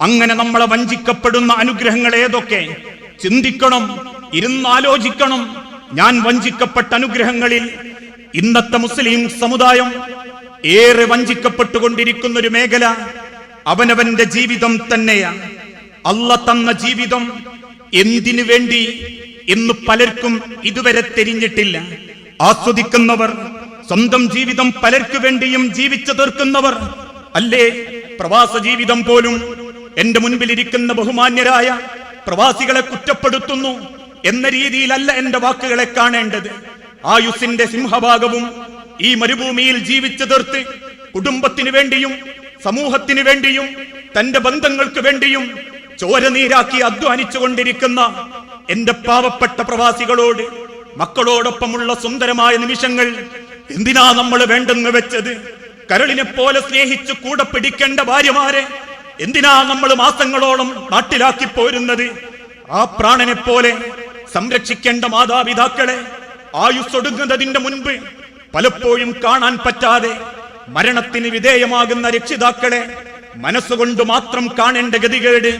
അങ്ങനെ നമ്മളെ വഞ്ചിക്കപ്പെടുന്ന അനുഗ്രഹങ്ങൾ ഏതൊക്കെ? ചിന്തിക്കണം ഇരുന്നാലോചിക്കണം. ഞാൻ വഞ്ചിക്കപ്പെട്ട അനുഗ്രഹങ്ങളിൽ ഇന്നത്തെ മുസ്ലിം സമുദായം ഏറെ വഞ്ചിക്കപ്പെട്ടുകൊണ്ടിരിക്കുന്ന ഒരു മേഖല അവനവന്റെ ജീവിതം തന്നെയാ. അല്ല തന്ന ജീവിതം എന്തിനു വേണ്ടി എന്ന് പലർക്കും ഇതുവരെ തിരിഞ്ഞിട്ടില്ല. ആസ്വദിക്കുന്നവർ സ്വന്തം ജീവിതം പലർക്കു വേണ്ടിയും ജീവിച്ചു തീർക്കുന്നവർ അല്ലേ? പ്രവാസ ജീവിതം പോലും എന്റെ മുൻപിലിരിക്കുന്ന ബഹുമാന്യരായ പ്രവാസികളെ കുറ്റപ്പെടുത്തുന്നു എന്ന രീതിയിലല്ല എന്റെ വാക്കുകളെ കാണേണ്ടത്. ആയുസിന്റെ സിംഹഭാഗവും ഈ മരുഭൂമിയിൽ ജീവിച്ചു തീർത്ത് കുടുംബത്തിനു വേണ്ടിയും സമൂഹത്തിനു വേണ്ടിയും തന്റെ ബന്ധങ്ങൾക്ക് വേണ്ടിയും ചോര നീരാക്കി അധ്വാനിച്ചുകൊണ്ടിരിക്കുന്ന എന്റെ പാവപ്പെട്ട പ്രവാസികളോട് മക്കളോടൊപ്പമുള്ള സുന്ദരമായ നിമിഷങ്ങൾ എന്തിനാ നമ്മൾ വേണ്ടെന്ന് വെച്ചത്? കരളിനെ പോലെ സ്നേഹിച്ച് കൂടെ പിടിക്കേണ്ട ഭാര്യമാരെ എന്തിനാ നമ്മൾ മാസങ്ങളോളം നാട്ടിലാക്കി പോരുന്നത്? ആ പ്രാണനെ പോലെ സംരക്ഷിക്കേണ്ട മാതാപിതാക്കളെ ആയുസ്സൊടുങ്ങുന്നതിന്റെ മുൻപ് പലപ്പോഴും കാണാൻ പറ്റാതെ മരണത്തിന് വിധേയമാകുന്ന രക്ഷിതാക്കളെ മനസ്സുകൊണ്ട് മാത്രം കാണേണ്ട ഗതികേട്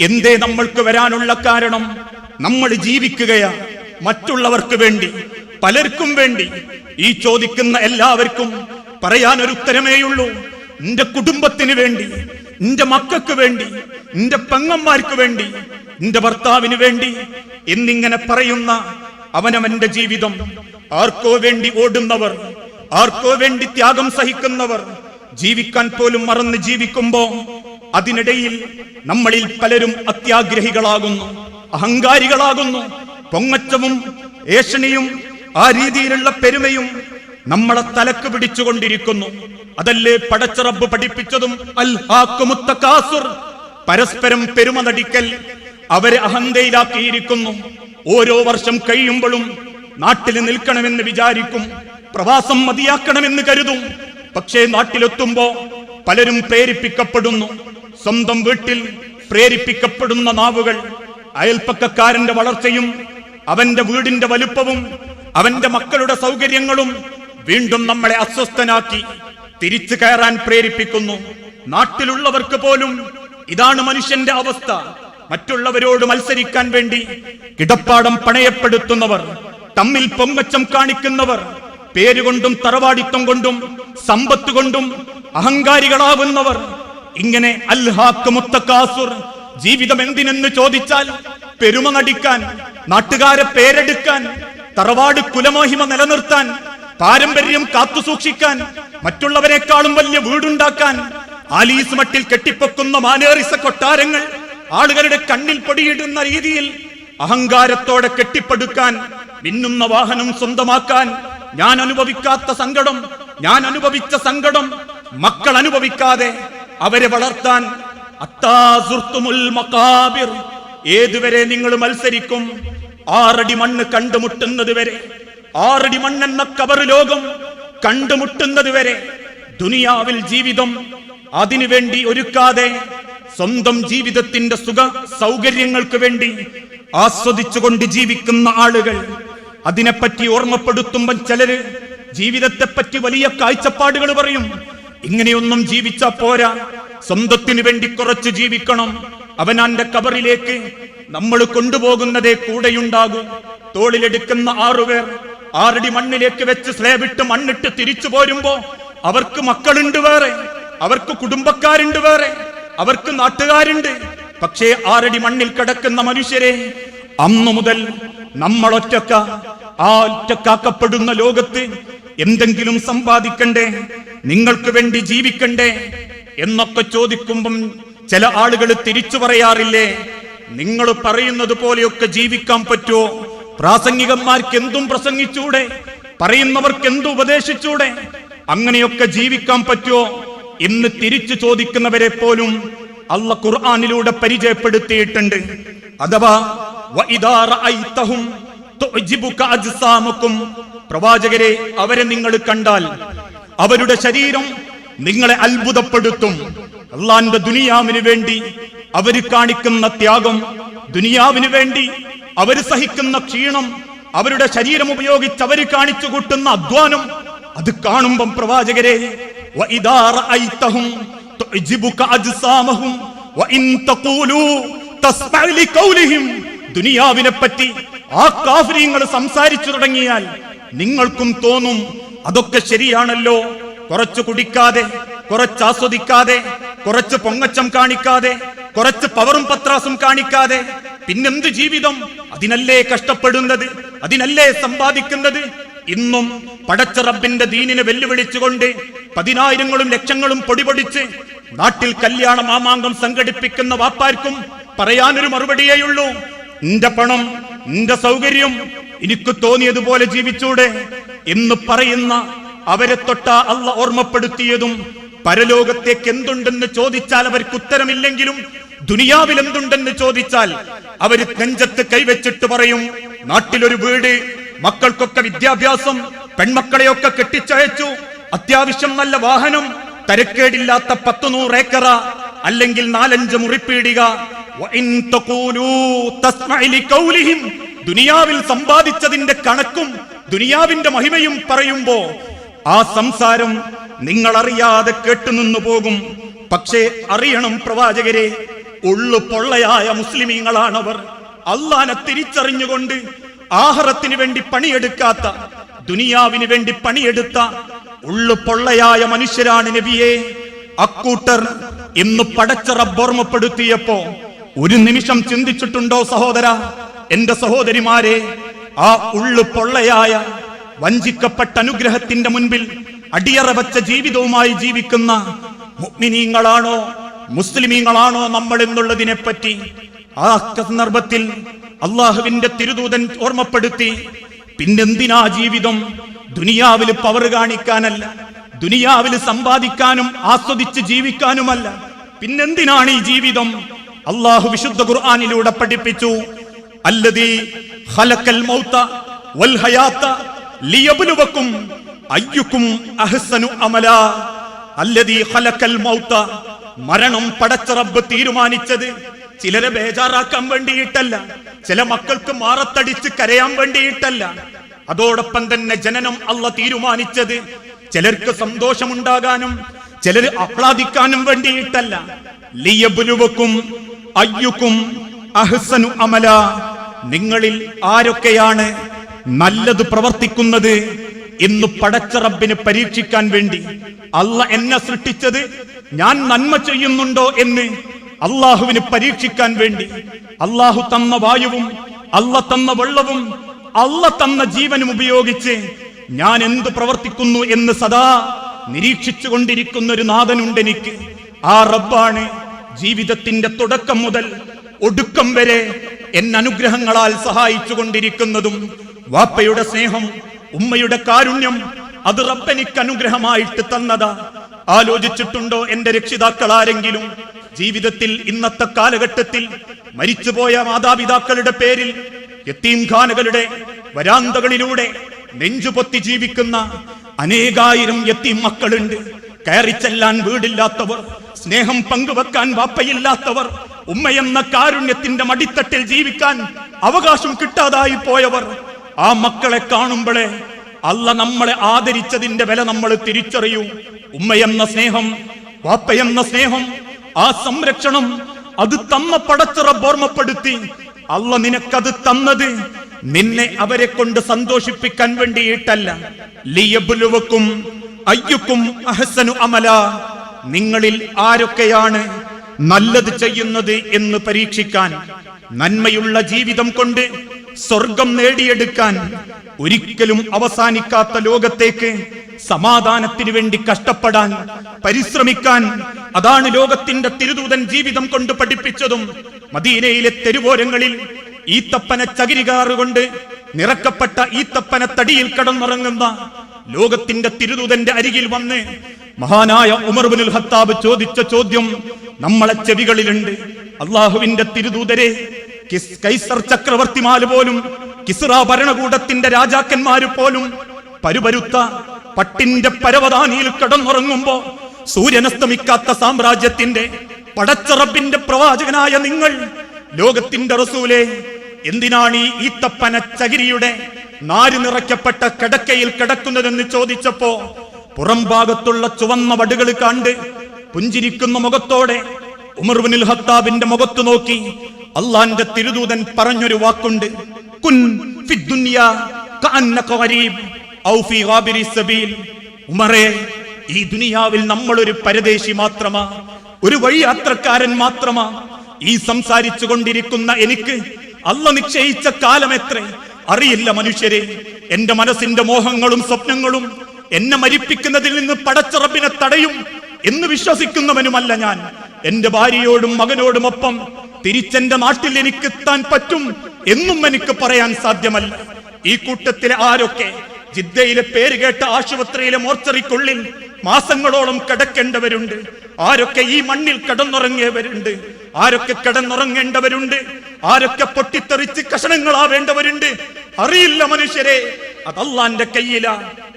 എന്തേ നമ്മൾക്ക് വരാനുള്ള കാരണം? നമ്മൾ ജീവിക്കുകയാ മറ്റുള്ളവർക്ക് വേണ്ടി പലർക്കും വേണ്ടി. ഈ ചോദിക്കുന്ന എല്ലാവർക്കും പറയാൻ ഒരു ഉത്തരമേയുള്ളൂ നിന്റെ കുടുംബത്തിന് വേണ്ടി നിന്റെ മക്കൾക്ക് വേണ്ടി നിന്റെ പെങ്ങന്മാർക്ക് വേണ്ടി നിന്റെ ഭർത്താവിന് വേണ്ടി എന്നിങ്ങനെ പറയുന്ന അവനവന്റെ ജീവിതം. ആർക്കോ വേണ്ടി ഓടുന്നവർ ആർക്കോ വേണ്ടി ത്യാഗം സഹിക്കുന്നവർ ജീവിക്കാൻ പോലും മറന്ന് ജീവിക്കുമ്പോ അതിനിടയിൽ നമ്മളിൽ പലരും അത്യാഗ്രഹികളാകുന്നു അഹങ്കാരികളാകുന്നു. പൊങ്ങച്ചവും ഏഷണിയും ആ രീതിയിലുള്ള പെരുമയും നമ്മളെ തലക്ക് പിടിച്ചുകൊണ്ടിരിക്കുന്നു. അതല്ലേ പടച്ചറബ് പഠിപ്പിച്ചതും? അൽ പരസ്പരം പെരുമ നടിക്കൽ അവരെ അഹന്തയിലാക്കിയിരിക്കുന്നു. ഓരോ വർഷം കഴിയുമ്പോഴും നാട്ടിൽ നിൽക്കണമെന്ന് വിചാരിക്കും. പ്രവാസം മതിയാക്കണമെന്ന് കരുതും. പക്ഷേ നാട്ടിലെത്തുമ്പോ പലരും പ്രേരിപ്പിക്കപ്പെടുന്നു. സ്വന്തം വീട്ടിൽ പ്രേരിപ്പിക്കപ്പെടുന്ന നാവുകൾ അയൽപ്പക്കക്കാരന്റെ വളർച്ചയും അവന്റെ വീടിന്റെ വലുപ്പവും അവന്റെ മക്കളുടെ സൗകര്യങ്ങളും വീണ്ടും നമ്മളെ അസ്വസ്ഥനാക്കി. തിരിച്ചു കയറാൻ പ്രേരിപ്പിക്കുന്നു. നാട്ടിലുള്ളവർക്ക് പോലും ഇതാണ് മനുഷ്യന്റെ അവസ്ഥ. മറ്റുള്ളവരോട് മത്സരിക്കാൻ വേണ്ടി കിടപ്പാടം പണയപ്പെടുത്തുന്നവർ തമ്മിൽ പൊങ്ങച്ചം കാണിക്കുന്നവർ പേരുകൊണ്ടും തറവാടിത്തം കൊണ്ടും സമ്പത്ത് കൊണ്ടും അഹങ്കാരികളാവുന്നവർ ഇങ്ങനെ അൽഹാക്ക് മുത്തക്കാസുർ ജീവിതം എന്തിനെന്ന് ചോദിച്ചാൽ പെരുമ നടിക്കാൻ നാട്ടുകാരെ പേരെടുക്കാൻ തറവാട് കുലമോഹിമ നിലനിർത്താൻ പാരമ്പര്യം കാത്തുസൂക്ഷിക്കാൻ മറ്റുള്ളവരെക്കാളും വലിയ വീടുണ്ടാക്കാൻ ആലീസ് മട്ടിൽ കെട്ടിപ്പൊക്കുന്ന മാനേറിസ കൊട്ടാരങ്ങൾ ആളുകളുടെ കണ്ണിൽ പൊടിയിടുന്ന രീതിയിൽ അഹങ്കാരത്തോടെ കെട്ടിപ്പടുക്കാൻ മിന്നുന്ന വാഹനം സ്വന്തമാക്കാൻ ഞാൻ അനുഭവിക്കാത്ത സങ്കടം ഞാൻ അനുഭവിച്ച സങ്കടം മക്കൾ അനുഭവിക്കാതെ അവരെ വളർത്താൻ ഏതുവരെ നിങ്ങൾ മത്സരിക്കും? ആറടി മണ്ണ് കണ്ടുമുട്ടുന്നത് വരെ. ആറടി മണ്ണെന്ന കബറ് ലോകം കണ്ടുമുട്ടുന്നത് വരെ ദുനിയാവിൽ ജീവിതം അതിനുവേണ്ടി ഒരുക്കാതെ സ്വന്തം ജീവിതത്തിന്റെ സുഖ സൗകര്യങ്ങൾക്ക് വേണ്ടി ആസ്വദിച്ചുകൊണ്ട് ജീവിക്കുന്ന ആളുകൾ അതിനെപ്പറ്റി ഓർമ്മപ്പെടുത്തുമ്പോൾ ചിലര് ജീവിതത്തെപ്പറ്റി വലിയ കാഴ്ചപ്പാടുകൾ പറയും. ഇങ്ങനെയൊന്നും ജീവിച്ച പോരാ. സ്വന്തത്തിനു വേണ്ടി കുറച്ച് ജീവിക്കണം. അവനാന്റെ കബറിലേക്ക് നമ്മൾ കൊണ്ടുപോകുന്നതേ കൂടെയുണ്ടാകും. തോളിലെടുക്കുന്ന ആറുപേർ ആറടി മണ്ണിലേക്ക് വെച്ച് സ്ലേബിട്ട് മണ്ണിട്ട് തിരിച്ചു പോരുമ്പോ അവർക്ക് മക്കളുണ്ട് വേറെ അവർക്ക് കുടുംബക്കാരുണ്ട് വേറെ അവർക്ക് നാട്ടുകാരുണ്ട്. പക്ഷേ ആറടി മണ്ണിൽ കിടക്കുന്ന മനുഷ്യരെ അന്നു മുതൽ നമ്മൾ ഒറ്റക്ക ആ ഒറ്റക്കാക്കപ്പെടുന്ന ലോകത്ത് എന്തെങ്കിലും സമ്പാദിക്കണ്ടേ നിങ്ങൾക്ക് വേണ്ടി ജീവിക്കണ്ടേ എന്നൊക്കെ ചോദിക്കുമ്പം ചില ആളുകൾ തിരിച്ചു പറയാറില്ലേ നിങ്ങൾ പറയുന്നത് പോലെയൊക്കെ ജീവിക്കാൻ പറ്റുമോ പ്രാസംഗികന്മാർക്ക് എന്തും പ്രസംഗിച്ചൂടെ? പറയുന്നവർക്ക് എന്തു ഉപദേശിച്ചൂടെ? അങ്ങനെയൊക്കെ ജീവിക്കാൻ പറ്റുമോ? എന്ന് തിരിച്ചു ചോദിക്കുന്നവരെ പോലും അള്ള ഖുർആാനിലൂടെ പരിചയപ്പെടുത്തിയിട്ടുണ്ട്. അഥവാ പ്രവാചകരെ അവരെ നിങ്ങൾ കണ്ടാൽ അവരുടെ ശരീരം നിങ്ങളെ അത്ഭുതപ്പെടുത്തും. അള്ളാന്റെ ദുനിയാവിന് വേണ്ടി അവർ കാണിക്കുന്ന ത്യാഗം ദുനിയാവിന് വേണ്ടി അവർ സഹിക്കുന്ന ക്ഷീണം അവരുടെ ശരീരം ഉപയോഗിച്ച് അവർ കാണിച്ചു കൂട്ടുന്ന അധ്വാനം അത് കാണുമ്പം പ്രവാചകരെ ദുനിയാവിനെ പറ്റി ആ കാഫര്യങ്ങൾ സംസാരിച്ചു തുടങ്ങിയാൽ നിങ്ങൾക്കും തോന്നും അതൊക്കെ ശരിയാണല്ലോ. കുറച്ച് കുടിക്കാതെ കുറച്ച് ആസ്വദിക്കാതെ കുറച്ച് പൊങ്ങച്ചം കാണിക്കാതെ കുറച്ച് പവറും പത്രാസും കാണിക്കാതെ പിന്നെന്ത് ജീവിതം? അതിനല്ലേ കഷ്ടപ്പെടുന്നത്? അതിനല്ലേ സമ്പാദിക്കുന്നത്? ഇന്നും പടച്ച റബ്ബിന്റെ ദീനിനെ വെല്ലുവിളിച്ചുകൊണ്ട് പതിനായിരങ്ങളും ലക്ഷങ്ങളും പൊടിപൊടിച്ച് നാട്ടിൽ കല്യാണ മാമാങ്കം സംഘടിപ്പിക്കുന്ന വാപ്പാർക്കും പറയാനൊരു മറുപടിയേയുള്ളൂ. നിന്റെ പണം നിന്റെ സൗകര്യം എനിക്ക് തോന്നിയതുപോലെ ജീവിച്ചൂടെ എന്ന് പറയുന്ന അവരെ തൊട്ട അല്ല ഓർമ്മപ്പെടുത്തിയതും പരലോകത്തേക്ക് എന്തുണ്ടെന്ന് ചോദിച്ചാൽ അവർക്ക് ഉത്തരമില്ലെങ്കിലും ദുനിയാവിൽ എന്തുണ്ടെന്ന് ചോദിച്ചാൽ അവർ നെഞ്ചത്ത് കൈവച്ചിട്ട് പറയും നാട്ടിലൊരു വീട് മക്കൾക്കൊക്കെ വിദ്യാഭ്യാസം പെൺമക്കളെയൊക്കെ കെട്ടിച്ചയച്ചു അത്യാവശ്യം നല്ല വാഹനം തരക്കേടില്ലാത്ത പത്ത് നൂറ് ഏക്കറ അല്ലെങ്കിൽ നാലഞ്ച് മുറിപ്പീടിക. ദുനിയാവിൽ സമ്പാദിച്ചതിന്റെ കണക്കും ദുനിയാവിന്റെ മഹിമയും പറയുമ്പോ ആ സംസാരം നിങ്ങൾ അറിയാതെ കേട്ടുനിന്നു പോകും. പക്ഷേ അറിയണം പ്രവാചകരെ ഉള്ളു പൊള്ളയായ മുസ്ലിമീങ്ങളാണവർ. അള്ളാനെ തിരിച്ചറിഞ്ഞുകൊണ്ട് ആഹാരത്തിന് വേണ്ടി പണിയെടുക്കാത്ത ദുനിയാവിന് വേണ്ടി പണിയെടുത്ത ഉള്ളു പൊള്ളയായ മനുഷ്യരാണ് നബിയെ. അക്കൂട്ടർ ഇന്ന് പടച്ച റബ്ബ് ഓർമ്മപ്പെടുത്തിയപ്പോ ഒരു നിമിഷം ചിന്തിച്ചിട്ടുണ്ടോ സഹോദര? എന്റെ സഹോദരിമാരെ ആ ഉള്ളു പൊള്ളയായ വഞ്ചിക്കപ്പെട്ട അനുഗ്രഹത്തിന്റെ മുൻപിൽ അടിയറ വച്ച ജീവിതവുമായി ജീവിക്കുന്ന മുഗ്മിനീങ്ങളാണോ മുസ്ലിമീങ്ങളാണോ നമ്മൾ എന്നുള്ളതിനെ പറ്റി ആ സന്ദർഭത്തിൽ അള്ളാഹുവിന്റെ തിരുദൂതൻ ഓർമ്മപ്പെടുത്തി പിന്നെന്തിനാ ജീവിതം ദുനിയാവിൽ പവർ കാണിക്കാനല്ല ദുനിയാവിൽ സമ്പാദിക്കാനും ആസ്വദിച്ച് ജീവിക്കാനുമല്ല. പിന്നെന്തിനാണ് ഈ ജീവിതം? അള്ളാഹു വിശുദ്ധ ഖുർആാനിലൂടെ പഠിപ്പിച്ചു അല്ലതീ ഖലക്കൽ മൗത്ത വൽ ലിയബ്ലുവക്കും അയ്യുക്കും അഹ്സനു അമല അല്ലതീ ഖലക്കൽ മൗത്ത. മരണം പടച്ച റബ്ബ് തീരുമാനിച്ചത് ചിലരെ ബേജാറാക്കാൻ വേണ്ടിയിട്ടല്ല ചില മക്കൾക്ക് മാറത്തടിച്ച് കരയാൻ വേണ്ടിയിട്ടല്ല. അതോടൊപ്പം തന്നെ ജനനം അല്ല തീരുമാനിച്ചത് ചിലർക്ക് സന്തോഷമുണ്ടാകാനും ചിലർ ആഹ്ലാദിക്കാനും വേണ്ടിയിട്ടല്ല. ലിയബുലുവക്കും അയ്യുക്കും അഹ്സനു അമല. നിങ്ങളിൽ ആരൊക്കെയാണ് നല്ലത് പ്രവർത്തിക്കുന്നത്? എന്ന് പടച്ച റബ്ബിന് പരീക്ഷിക്കാൻ വേണ്ടി അല്ല എന്നെ സൃഷ്ടിച്ചത് ഞാൻ നന്മ ചെയ്യുന്നുണ്ടോ എന്ന് അള്ളാഹുവിന് പരീക്ഷിക്കാൻ വേണ്ടി. അള്ളാഹു തന്ന വായുവും അല്ല തന്ന വെള്ളവും അല്ല തന്ന ജീവനും ഉപയോഗിച്ച് ഞാൻ എന്ത് പ്രവർത്തിക്കുന്നു എന്ന് സദാ നിരീക്ഷിച്ചു കൊണ്ടിരിക്കുന്ന ഒരു നാഥനുണ്ട് എനിക്ക്. ആ റബ്ബാണ് ജീവിതത്തിന്റെ തുടക്കം മുതൽ ഒടുക്കം വരെ എന്നെ അനുഗ്രഹങ്ങളാൽ സഹായിച്ചു കൊണ്ടിരിക്കുന്നതും വാപ്പയുടെ സ്നേഹം ഉമ്മയുടെ കാരുണ്യം അത് റബ്ബനിക്ക് അനുഗ്രഹമായിട്ട് തന്നതാ. ആലോചിച്ചിട്ടുണ്ടോ എന്റെ രക്ഷിതാക്കൾ ആരെങ്കിലും? ജീവിതത്തിൽ ഇന്നത്തെ കാലഘട്ടത്തിൽ മരിച്ചുപോയ മാതാപിതാക്കളുടെ പേരിൽ യത്തീംഖാനകളുടെ വരാന്തകളിലൂടെ നെഞ്ചുപൊത്തി ജീവിക്കുന്ന അനേകായിരം യത്തീം മക്കളുണ്ട്. കയറിച്ചെല്ലാൻ വീടില്ലാത്തവർ സ്നേഹം പങ്കുവെക്കാൻ വാപ്പയില്ലാത്തവർ ഉമ്മയെന്ന കാരുണ്യത്തിന്റെ മടിത്തട്ടിൽ ജീവിക്കാൻ അവകാശം കിട്ടാതായി പോയവർ ആ മക്കളെ കാണുമ്പോഴേ അല്ല നമ്മളെ ആദരിച്ചതിന്റെ വില നമ്മൾ തിരിച്ചറിയൂ. ഉമ്മയെന്ന സ്നേഹം വാപ്പയെന്ന സ്നേഹം ആ സംരക്ഷണം അത് തന്ന പടച്ചിറ ഓർമ്മപ്പെടുത്തി. അല്ല നിനക്കത് തന്നത് നിന്നെ അവരെ കൊണ്ട് സന്തോഷിപ്പിക്കാൻ വേണ്ടിയിട്ടല്ല. ലിയബുലുവക്കും അയ്യുക്കും അഹസനു അമല. നിങ്ങളിൽ ആരൊക്കെയാണ് നല്ലത് ചെയ്യുന്നത് എന്ന് പരീക്ഷിക്കാൻ. നന്മയുള്ള ജീവിതം കൊണ്ട് സ്വർഗം നേടിയെടുക്കാൻ ഒരിക്കലും അവസാനിക്കാത്ത ലോകത്തേക്ക് സമാധാനത്തിന് വേണ്ടി കഷ്ടപ്പെടാൻ പരിശ്രമിക്കാൻ അതാണ് ലോകത്തിന്റെ തിരുദൂതൻ ജീവിതം കൊണ്ട് പഠിപ്പിച്ചതും മദീനയിലെ തെരുവോരങ്ങളിൽ ഈത്തപ്പന ചകിരികാറുകൊണ്ട് നിറക്കപ്പെട്ട ഈത്തപ്പന തടിയിൽ കടന്നിറങ്ങുന്ന ലോകത്തിന്റെ തിരുദൂതന്റെ അരികിൽ വന്ന് മഹാനായ ഉമർബുൽ ഹത്താബ് ചോദിച്ച ചോദ്യം നമ്മളെ ചെവികളിലുണ്ട്. അള്ളാഹുവിന്റെ തിരുദൂതരെ കൈസർ ചക്രവർത്തിമാര് പോലും കിസ്റ ഭരണകൂടത്തിന്റെ രാജാക്കന്മാര് പോലും പരുപരുത്ത പട്ടിന്റെ പരവതാനിയിൽ കടന്നുറങ്ങുമ്പോ സൂര്യനസ്തമിക്കാത്ത സാമ്രാജ്യത്തിന്റെ പടച്ചറബിന്റെ പ്രവാചകനായ നിങ്ങൾ ലോകത്തിന്റെ റസൂലെ എന്തിനാണ് ഈ ഈത്തപ്പന ചകിരിയുടെ നാര് നിറയ്ക്കപ്പെട്ട കിടക്കയിൽ കിടക്കുന്നതെന്ന് ചോദിച്ചപ്പോ പുറം ഭാഗത്തുള്ള ചുവന്ന വടുകൾ കണ്ട് പുഞ്ചിരിക്കുന്ന മുഖത്തോടെ ഉമർവിനിൽ ഹത്താബിന്റെ മുഖത്തു നോക്കി അള്ളാന്റെ തിരുദൂതൻ പറഞ്ഞൊരു വാക്കുണ്ട്. കുൻ ഉമറേ ഈ ദുനിയാവിൽ നമ്മൾ ഒരു പരദേശി മാത്രമാ ഒരു വഴി യാത്രക്കാരൻ മാത്രമാ. ഈ സംസാരിച്ചു കൊണ്ടിരിക്കുന്ന എനിക്ക് അല്ല നിശ്ചയിച്ച കാലം എത്ര? അറിയില്ല മനുഷ്യരെ എന്റെ മനസ്സിന്റെ മോഹങ്ങളും സ്വപ്നങ്ങളും എന്നെ മരിപ്പിക്കുന്നതിൽ നിന്ന് പടച്ചറപ്പിനെ തടയും എന്ന് വിശ്വസിക്കുന്നവനുമല്ല ഞാൻ. എന്റെ ഭാര്യയോടും മകനോടുമൊപ്പം തിരിച്ചെന്റെ നാട്ടിൽ എനിക്ക് എത്താൻ പറ്റും എന്നും എനിക്ക് പറയാൻ സാധ്യമല്ല. ഈ കൂട്ടത്തിലെ ആരൊക്കെ ജിദ്ദയിലെ പേര് കേട്ട ആശുപത്രിയിലെ മോർച്ചറിക്കുള്ളിൽ മാസങ്ങളോളം കിടക്കേണ്ടവരുണ്ട്? ആരൊക്കെ ഈ മണ്ണിൽ കിടന്നുറങ്ങിയവരുണ്ട്? ആരൊക്കെ കിടന്നുറങ്ങേണ്ടവരുണ്ട്? ആരൊക്കെ പൊട്ടിത്തെറിച്ച് കഷണങ്ങളാവേണ്ടവരുണ്ട്? അറിയില്ല മനുഷ്യരെ അതല്ലാന്റെ കയ്യില.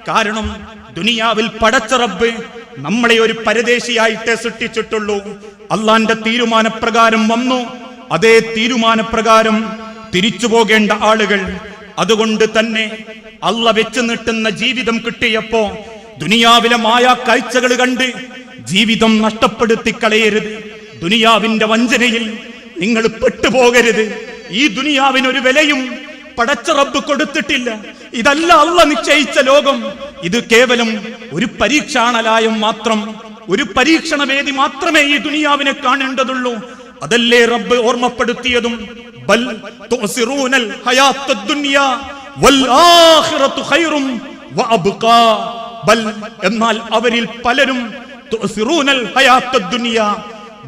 കാരണം ദുനിയാവിൽ പടച്ച റബ്ബ് നമ്മളെ ഒരു പരദേശിയായിട്ടേ സൃഷ്ടിച്ചിട്ടുള്ളൂ. അള്ളാന്റെ തീരുമാനപ്രകാരം വന്നു. അതേ തീരുമാനപ്രകാരം തിരിച്ചു പോകേണ്ട ആളുകൾ. അതുകൊണ്ട് തന്നെ അള്ള വെച്ച് നീട്ടുന്ന ജീവിതം കിട്ടിയപ്പോ ദുനിയാവിലെ മായ കാഴ്ചകൾ കണ്ട് ജീവിതം നഷ്ടപ്പെടുത്തി കളയരുത്. ദുനിയാവിന്റെ വഞ്ചനയിൽ നിങ്ങൾ പെട്ടുപോകരുത്. ഈ ദുനിയാവിനൊരു വിലയും പടച്ച റബ്ബ് കൊടുത്തിട്ടില്ല. ഇതല്ല അള്ള നിശ്ചയിച്ച ലോകം. ഇത് കേവലം ഒരു പരീക്ഷാണലായം മാത്രം. ഒരു പരീക്ഷണ വേദി മാത്രമേ ഈ ദുനിയാവിനെ കാണേണ്ടതുള്ളൂ. അതല്ലേ റബ്ബ് ഓർമ്മപ്പെടുത്തിയതും? ബൽ വൽ ബൽ എന്നാൽ അവരിൽ പലരും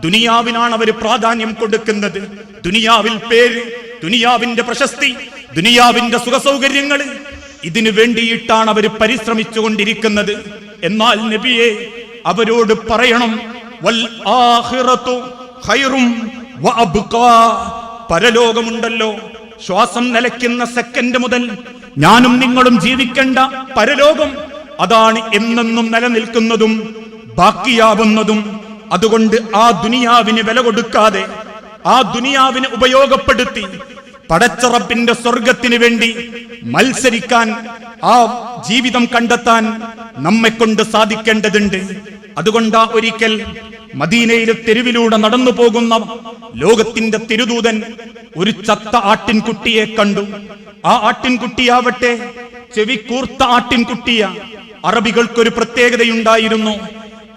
ദുനിയാവിനാണ് അവർ പ്രാധാന്യം കൊടുക്കുന്നത്. ദുനിയാവിൽ പേര് ദുനിയാവിന്റെ പ്രശസ്തി ദുനിയാവിന്റെ സുഖസൗകര്യങ്ങൾ ഇതിനു വേണ്ടിയിട്ടാണ് അവർ പരിശ്രമിച്ചുകൊണ്ടിരിക്കുന്നത്. എന്നാൽ നബിയെ അവരോട് പറയണം വൽ ഖൈറും പരലോകമുണ്ടല്ലോ. ശ്വാസം നിലയ്ക്കുന്ന സെക്കൻഡ് മുതൽ ഞാനും നിങ്ങളും ജീവിക്കേണ്ട പരലോകം അതാണ് എന്നെന്നും നിലനിൽക്കുന്നതും ബാക്കിയാവുന്നതും. അതുകൊണ്ട് ആ ദുനിയാവിന് വില കൊടുക്കാതെ ആ ദുനിയാവിനെ ഉപയോഗപ്പെടുത്തി പടച്ചറപ്പിന്റെ സ്വർഗത്തിന് വേണ്ടി മത്സരിക്കാൻ ആ ജീവിതം കണ്ടെത്താൻ നമ്മെ കൊണ്ട് സാധിക്കേണ്ടതുണ്ട്. അതുകൊണ്ടാ ഒരിക്കൽ മദീനയിലെ തെരുവിലൂടെ നടന്നു പോകുന്ന ലോകത്തിന്റെ തിരുദൂതൻ ഒരു ചത്ത ആട്ടിൻകുട്ടിയെ കണ്ടു. ആ ആട്ടിൻകുട്ടിയാവട്ടെ ചെവി കൂർത്ത ആട്ടിൻകുട്ടിയ. അറബികൾക്കൊരു പ്രത്യേകതയുണ്ടായിരുന്നു.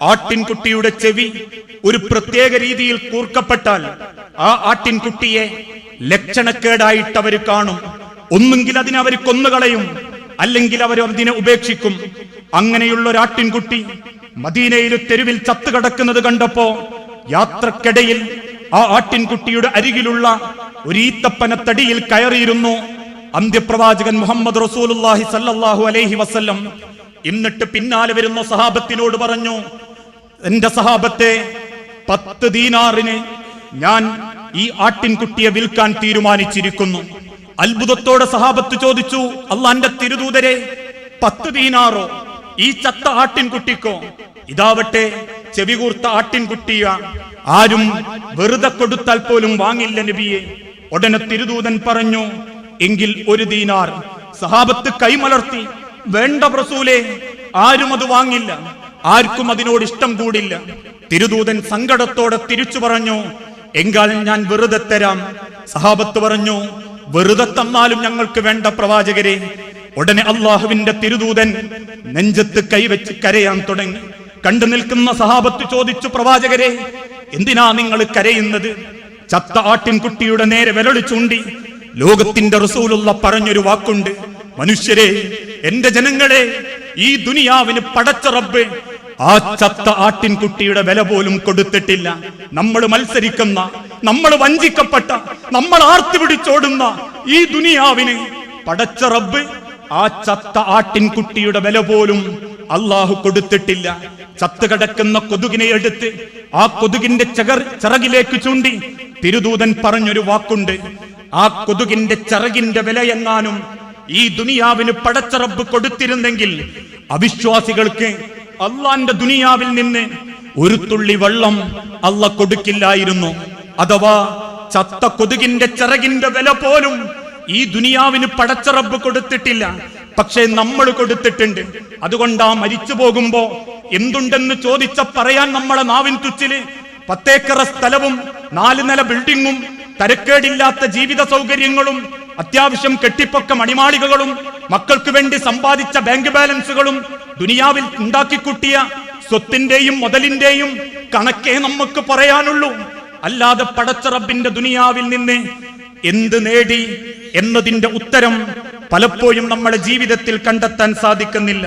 ആട്ടിൻകുട്ടിയുടെ ചെവി ഒരു പ്രത്യേക രീതിയിൽ കൂർക്കപ്പെട്ടാൽ ആ ആട്ടിൻകുട്ടിയെ ലക്ഷണക്കേടായിട്ട് അവർ കാണും. ഒന്നുകിൽ അതിനെ അവർ കൊന്നുകളയും. അല്ലെങ്കിൽ അവർ അതിനെ ഉപേക്ഷിക്കും. അങ്ങനെയുള്ള ഒരാട്ടിൻകുട്ടി മദീനയിൽ തെരുവിൽ ചത്തുകിടക്കുന്നത് കണ്ടപ്പോ യാത്രക്കിടയിൽ ആ ആട്ടിൻകുട്ടിയുടെ അരികിലുള്ള ഒരു ഈത്തപ്പനത്തടിയിൽ കയറിയിരുന്നു. അന്ത്യപ്രവാചകൻ മുഹമ്മദ് റസൂലുല്ലാഹി സല്ലല്ലാഹു അലൈഹി വസല്ലം എന്നിട്ട് പിന്നാലെ വരുന്ന സഹാബത്തിനോട് പറഞ്ഞു എന്റെ സഹാബത്തെ പത്ത് ദീനാറിന് ഞാൻ ഈ ആട്ടിൻകുട്ടിയെ വിൽക്കാൻ തീരുമാനിച്ചിരിക്കുന്നു. അത്ഭുതത്തോടെ സഹാബത്ത് ചോദിച്ചു അള്ളാന്റെ തിരുദൂതരെ പത്ത് ദീനാറോ? ഈ ചത്ത ആട്ടിൻകുട്ടിക്കോ? ഇതാവട്ടെ ചെവികൂർത്ത ആട്ടിൻകുട്ടിയ. ആരും വെറുതെ കൊടുത്താൽ പോലും വാങ്ങില്ല നബിയെ. ഉടനെ തിരുദൂതൻ പറഞ്ഞു എങ്കിൽ ഒരു ദീനാർ. സഹാബത്ത് കൈമലർത്തി വേണ്ട പ്രസൂലെ ആരും അത് വാങ്ങില്ല. ആർക്കും അതിനോട് ഇഷ്ടം കൂടില്ല. തിരുദൂതൻ സങ്കടത്തോടെ തിരിച്ചു പറഞ്ഞു എങ്കിൽ ഞാൻ വെറുതെ തരാം. സഹാബത്ത് പറഞ്ഞു വെറുതെ തന്നാലും ഞങ്ങൾക്ക് വേണ്ട പ്രവാചകരെ. ഉടനെ അള്ളാഹുവിന്റെ തിരുദൂതൻ നെഞ്ചത്ത് കൈവച്ച് കരയാൻ തുടങ്ങി. കണ്ടു നിൽക്കുന്ന സഹാബത്ത് ചോദിച്ചു പ്രവാചകരെ എന്തിനാ നിങ്ങൾ കരയുന്നത്? ചത്ത ആട്ടിൻകുട്ടിയുടെ നേരെ വിരളി ചൂണ്ടി ലോകത്തിന്റെ റസൂലുള്ള പറഞ്ഞൊരു വാക്കുണ്ട്. മനുഷ്യരെ എന്റെ ജനങ്ങളെ ഈ ദുനിയാവിന് പടച്ച റബ്ബ് ആ ചത്ത ആട്ടിൻകുട്ടിയുടെ വില പോലും കൊടുത്തിട്ടില്ല. നമ്മൾ മത്സരിക്കുന്ന നമ്മൾ വഞ്ചിക്കപ്പെട്ട നമ്മൾ ആർത്തി പിടിച്ചോടുന്ന ഈ ദുനിയാവിന് പടച്ച റബ്ബ് ആ ചത്ത ആട്ടിൻകുട്ടിയുടെ വില പോലും അള്ളാഹു കൊടുത്തിട്ടില്ല. ചത്ത് കിടക്കുന്ന കൊതുകിനെ എടുത്ത് ആ കൊതുകിന്റെ ചകർ ചിറകിലേക്ക് ചൂണ്ടി തിരുദൂതൻ പറഞ്ഞൊരു വാക്കുണ്ട്. ആ കൊതുകിന്റെ ചിറകിന്റെ വില എങ്ങാനും ഈ ദുനിയാവിന് പടച്ചറബ് കൊടുത്തിരുന്നെങ്കിൽ അവിശ്വാസികൾക്ക് അള്ളാന്റെ ദുനിയാവിൽ നിന്ന് ഒരു തുള്ളി വെള്ളം അല്ല കൊടുക്കില്ലായിരുന്നു. അഥവാ ചത്ത കൊതുകിന്റെ ചിറകിന്റെ വില പോലും ഈ ദുനിയാവിന് പടച്ചറബ് കൊടുത്തിട്ടില്ല. പക്ഷേ നമ്മൾ കൊടുത്തിട്ടുണ്ട്. അതുകൊണ്ടാ മരിച്ചു പോകുമ്പോ എന്തുണ്ടെന്ന് ചോദിച്ച പറയാൻ നമ്മളെ നാവിൻ തുച്ചിൽ പത്തേക്കറ സ്ഥലവും നാല് നില ബിൽഡിങ്ങും തരക്കേടില്ലാത്ത ജീവിത സൗകര്യങ്ങളും അത്യാവശ്യം കെട്ടിപ്പൊക്ക മണിമാളികകളും മക്കൾക്ക് വേണ്ടി സമ്പാദിച്ച ബാങ്ക് ബാലൻസുകളും ദുനിയാവിൽ ഉണ്ടാക്കിക്കൂട്ടിയ സ്വത്തിന്റെയും മുതലിന്റെയും കണക്കേ നമുക്ക് പറയാനുള്ളൂ. അല്ലാതെ പടച്ചറബിന്റെ ദുനിയാവിൽ നിന്ന് എന്ത് നേടി എന്നതിന്റെ ഉത്തരം പലപ്പോഴും നമ്മുടെ ജീവിതത്തിൽ കണ്ടെത്താൻ സാധിക്കുന്നില്ല.